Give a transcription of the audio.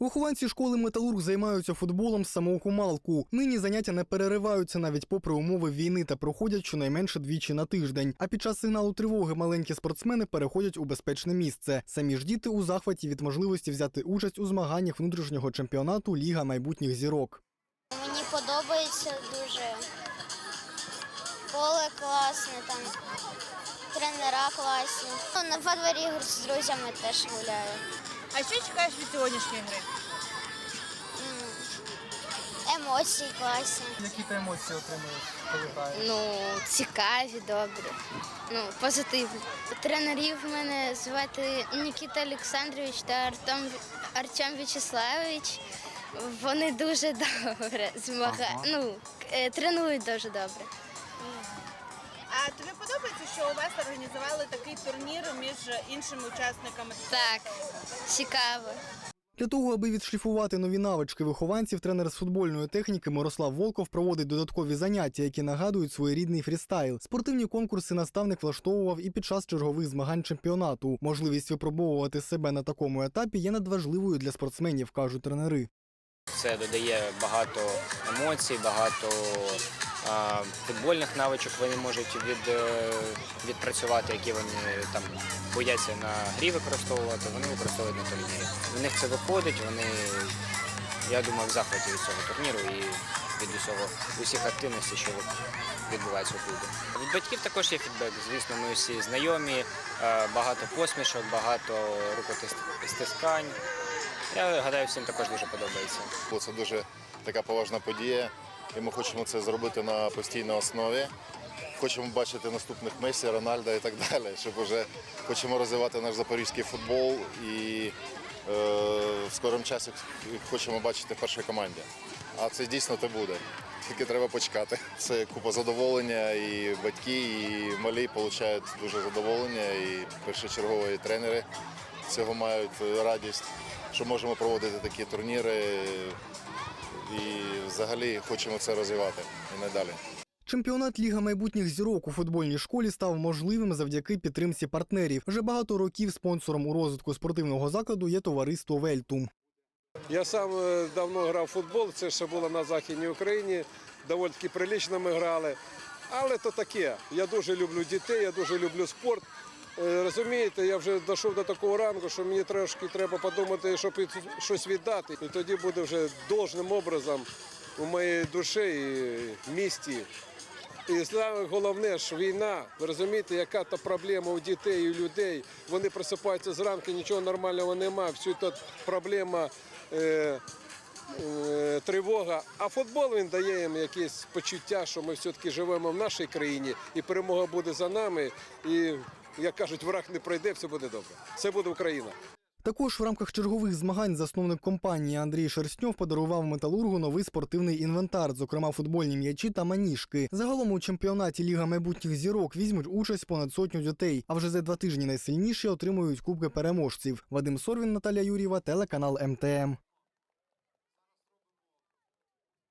Вихованці школи Металург займаються футболом з самого малку. Нині заняття не перериваються навіть попри умови війни та проходять щонайменше двічі на тиждень. А під час сигналу тривоги маленькі спортсмени переходять у безпечне місце. Самі ж діти у захваті від можливості взяти участь у змаганнях внутрішнього чемпіонату Ліга майбутніх зірок. Мені подобається дуже. Класне, там тренера класні. Ну, на во дворі з друзями теж гуляю. А що чекаєш від сьогоднішньої гри? Емоції класні. Які ти емоції отримуєш, коли граєш? Ну, цікаві, добрі, ну, позитивні. Тренерів мене звати Нікіта Олександрович та Артем, Артем В'ячеславович. Вони дуже добре змагають, Ага. ну, е, тренують дуже добре. А тобі подобається, що у вас організували такий турнір між іншими учасниками? Так, цікаво. Для того, аби відшліфувати нові навички вихованців, тренер з футбольної техніки Мирослав Волков проводить додаткові заняття, які нагадують своєрідний фрістайл. Спортивні конкурси наставник влаштовував і під час чергових змагань чемпіонату. Можливість випробовувати себе на такому етапі є надважливою для спортсменів, кажуть тренери. Це додає багато емоцій, багато футбольних навичок вони можуть від, е, відпрацювати, які вони там бояться на грі використовувати, вони використовують на турнірі. У них це виходить, вони, я думаю, в захваті від цього турніру і від усього усіх активностей, що відбуваються у клубі. Від батьків також є фідбек. Звісно, ми всі знайомі, е, багато посмішок, багато рукостискань. Я гадаю, всім також дуже подобається. Це дуже така поважна подія, і ми хочемо це зробити на постійній основі. Хочемо бачити наступних Месі, Рональда і так далі, щоб вже хочемо розвивати наш запорізький футбол і е, в скорому часі хочемо бачити першій команді. А це дійсно те буде. Тільки треба почекати. Це купа задоволення, і батьки, і малі отримують дуже задоволення, і першочергово і тренери цього мають радість, що можемо проводити такі турніри і взагалі хочемо це розвивати і надалі. Чемпіонат Ліга майбутніх зірок у футбольній школі став можливим завдяки підтримці партнерів. Вже багато років спонсором у розвитку спортивного закладу є товариство Вельтум. Я сам е, давно грав в футбол, це ще було на Західній Україні. Доволі таки прилично ми грали. Але то таке. Я дуже люблю дітей, я дуже люблю спорт. Е, Розумієте, я вже дійшов до такого ранку, що мені трошки треба подумати, щоб щось віддати. І тоді буде вже должним образом у моїй душі і місті. І головне ж війна. Ви розумієте, яка то проблема у дітей у людей. Вони просипаються зранку, нічого нормального немає. Всю тут проблема е, е, тривога. А футбол він дає їм якесь почуття, що ми все-таки живемо в нашій країні, і перемога буде за нами. І як кажуть, враг не пройде, все буде добре. Це буде Україна. Також в рамках чергових змагань засновник компанії Андрій Шерстньов подарував металургу новий спортивний інвентар, зокрема футбольні м'ячі та маніжки. Загалом у чемпіонаті Ліга майбутніх зірок візьмуть участь понад сотню дітей. А вже за два тижні найсильніші отримують кубки переможців. Вадим Сорвін, Наталя Юрєва, телеканал МТМ.